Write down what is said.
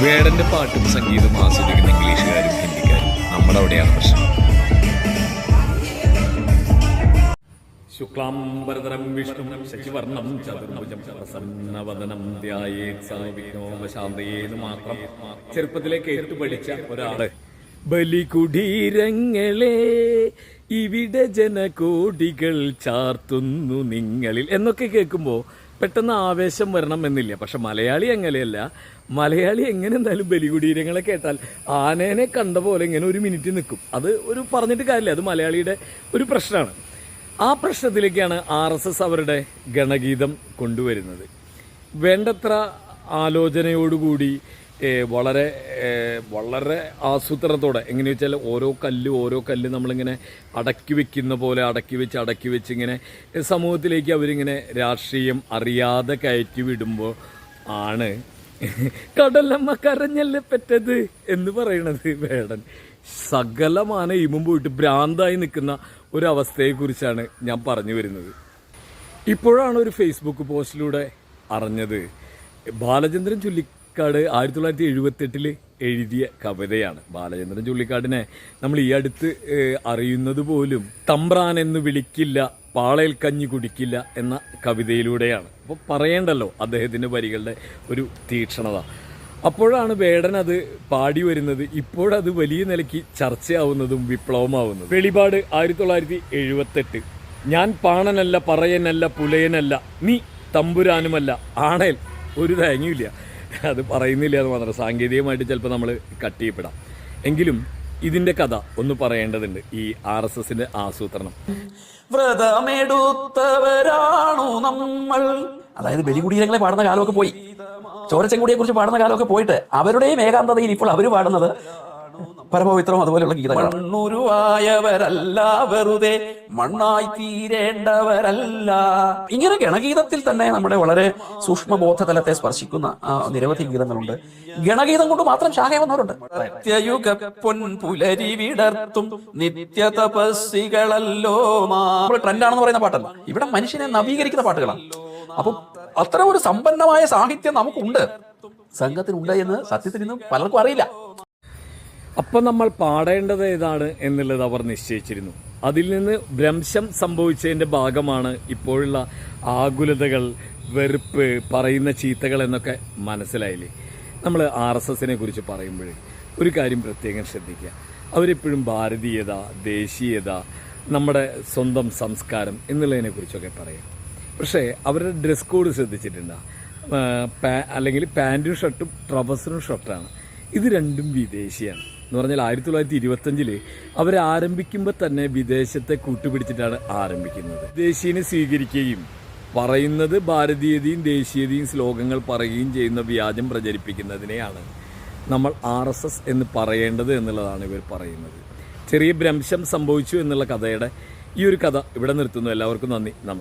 വേടന്റെ പാട്ടും സംഗീതവും ആസ്വദിക്കുന്ന ഇംഗ്ലീഷുകാരും ഹിന്ദിക്കാരും നമ്മുടെ അവിടെയാണ് പ്രശ്നം ഇവിടെ ജനകോടികൾ ചാർത്തുന്നു നിങ്ങളിൽ എന്നൊക്കെ കേൾക്കുമ്പോൾ പെട്ടെന്ന് ആവേശം വരണം എന്നില്ല. പക്ഷെ മലയാളി അങ്ങനെയല്ല. മലയാളി എങ്ങനെ എന്തായാലും ബലികുടീരങ്ങളെ കേട്ടാൽ ആനേനെ കണ്ട പോലെ ഇങ്ങനെ ഒരു മിനിറ്റ് നിൽക്കും. അത് ഒരു പറഞ്ഞിട്ട് കാര്യമില്ല. അത് മലയാളിയുടെ ഒരു പ്രശ്നമാണ്. ആ പ്രശ്നത്തിലേക്കാണ് ആർ എസ് എസ് അവരുടെ ഗണഗീതം കൊണ്ടുവരുന്നത്. വേണ്ടത്ര ആലോചനയോടുകൂടി വളരെ വളരെ ആസൂത്രണത്തോടെ. എങ്ങനെ വെച്ചാൽ ഓരോ കല്ല് ഓരോ കല്ല് നമ്മളിങ്ങനെ അടക്കി വെക്കുന്ന പോലെ അടക്കി വെച്ച് അടക്കി വെച്ച് ഇങ്ങനെ സമൂഹത്തിലേക്ക് അവരിങ്ങനെ രാഷ്ട്രീയം അറിയാതെ കയറ്റി വിടുമ്പോൾ ആണ് കടലമ്മ കരഞ്ഞല്ല പെറ്റത് എന്ന് പറയണത് വേടൻ. സകലമാന ഇമും പോയിട്ട് ഭ്രാന്തായി നിൽക്കുന്ന ഒരവസ്ഥയെക്കുറിച്ചാണ് ഞാൻ പറഞ്ഞു വരുന്നത്. ഇപ്പോഴാണ് ഒരു ഫേസ്ബുക്ക് പോസ്റ്റിലൂടെ അറിഞ്ഞത്. ബാലചന്ദ്രൻ ചുള്ളിക്കാട് ആയിരത്തി തൊള്ളായിരത്തി എഴുപത്തെട്ടിൽ എഴുതിയ കവിതയാണ് ബാലചന്ദ്രൻ ചുള്ളിക്കാടിനെ. നമ്മൾ ഈ അടുത്ത് അറിയുന്നത് പോലും തമ്പ്രാൻ എന്ന് വിളിക്കില്ല പാളയിൽ കഞ്ഞി കുടിക്കില്ല എന്ന കവിതയിലൂടെയാണ്. അപ്പോൾ പറയേണ്ടല്ലോ അദ്ദേഹത്തിന്റെ വരികളുടെ ഒരു തീക്ഷണത. അപ്പോഴാണ് വേടൻ അത് പാടി വരുന്നത്. ഇപ്പോഴത് വലിയ നിലയ്ക്ക് ചർച്ചയാവുന്നതും വിപ്ലവമാവുന്നതും. വെളിപാട് ആയിരത്തി തൊള്ളായിരത്തി എഴുപത്തെട്ട്. ഞാൻ പാണനല്ല പറയനല്ല പുലയനല്ല നീ തമ്പുരാനുമല്ല ആണേൽ ഒരു തേങ്ങയില്ല അത് പറയുന്നില്ല എന്ന് മാത്രം. സാങ്കേതികമായിട്ട് ചിലപ്പോൾ നമ്മൾ കട്ട് ചെയ്യപ്പെടാം. എങ്കിലും ഇതിന്റെ കഥ ഒന്ന് പറയേണ്ടതുണ്ട് ഈ ആർ എസ് എസിന്റെ ആസൂത്രണം. വ്രതമെടുത്തവരാണു നമ്മൾ. അതായത് ബലികുടീരങ്ങളെ പാടുന്ന കാലമൊക്കെ പോയി. ചോരച്ചെങ്കുടിയെ കുറിച്ച് പാടുന്ന കാലമൊക്കെ പോയിട്ട് അവരുടെയും ഏകാന്തതയിൽ ഇപ്പോൾ അവർ പാടുന്നത് പരമപവിത്രവും അതുപോലെയുള്ള ഗീതങ്ങൾ മണ്ണുരുവായവരല്ല വെറുതെ മണ്ണായി തീരേണ്ടവരല്ല. ഇങ്ങനെ ഗണഗീതത്തിൽ തന്നെ നമ്മുടെ വളരെ സൂക്ഷ്മ ബോധതലത്തെ സ്പർശിക്കുന്ന നിരവധി ഗീതങ്ങളുണ്ട്. ഗണഗീതം കൊണ്ട് മാത്രം ശാഖ വന്നവരുണ്ട് സത്യയുഗ പൊൻ പുലരി വിടർത്തും നിത്യ തപസ്സികളല്ലോ ട്രെൻഡാണെന്ന് പറയുന്ന പാട്ടല്ല. ഇവിടെ മനുഷ്യനെ നവീകരിക്കുന്ന പാട്ടുകളാണ്. അപ്പൊ അത്ര ഒരു സമ്പന്നമായ സാഹിത്യം നമുക്കുണ്ട്. സംഘത്തിനുണ്ട് എന്ന് സത്യത്തിൽ നിന്നും പലർക്കും അറിയില്ല. അപ്പം നമ്മൾ പാടേണ്ടത് ഏതാണ് എന്നുള്ളത് അവർ നിശ്ചയിച്ചിരുന്നു. അതിൽ നിന്ന് ഭ്രംശം സംഭവിച്ചതിന്റെ ഭാഗമാണ് ഇപ്പോഴുള്ള ആകുലതകൾ വെറുപ്പ് പറയുന്ന ചീത്തകൾ എന്നൊക്കെ മനസ്സിലായില്ലേ? നമ്മൾ ആർ എസ് എസിനെ കുറിച്ച് പറയുമ്പോൾ ഒരു കാര്യം പ്രത്യേകം ശ്രദ്ധിക്കുക. അവരെപ്പോഴും ഭാരതീയത ദേശീയത നമ്മുടെ സ്വന്തം സംസ്കാരം എന്നുള്ളതിനെ കുറിച്ചൊക്കെ പറയാം. പക്ഷേ അവരുടെ ഡ്രസ് കോഡ് ശ്രദ്ധിച്ചിട്ടുണ്ടോ? അല്ലെങ്കിൽ പാന്റും ഷർട്ടും ട്രൗസറും ഷർട്ടാണ്. ഇത് രണ്ടും വിദേശിയാണ്. എന്ന് പറഞ്ഞാൽ ആയിരത്തി തൊള്ളായിരത്തി ഇരുപത്തഞ്ചിൽ അവർ ആരംഭിക്കുമ്പോൾ തന്നെ വിദേശത്തെ കൂട്ടുപിടിച്ചിട്ടാണ് ആരംഭിക്കുന്നത്. ദേശീയനെ സ്വീകരിക്കുകയും പറയുന്നത് ഭാരതീയതയും ദേശീയതയും ശ്ലോകങ്ങൾ പറയുകയും ചെയ്യുന്ന വ്യാജം പ്രചരിപ്പിക്കുന്നതിനെയാണ് നമ്മൾ ആർ എസ് എസ് എന്ന് പറയേണ്ടത് എന്നുള്ളതാണ് ഇവർ പറയുന്നത്. ചെറിയ ഭ്രംശം സംഭവിച്ചു എന്നുള്ള കഥയുടെ ഈ ഒരു കഥ ഇവിടെ നിർത്തുന്നു. എല്ലാവർക്കും നന്ദി. നമസ്കാരം.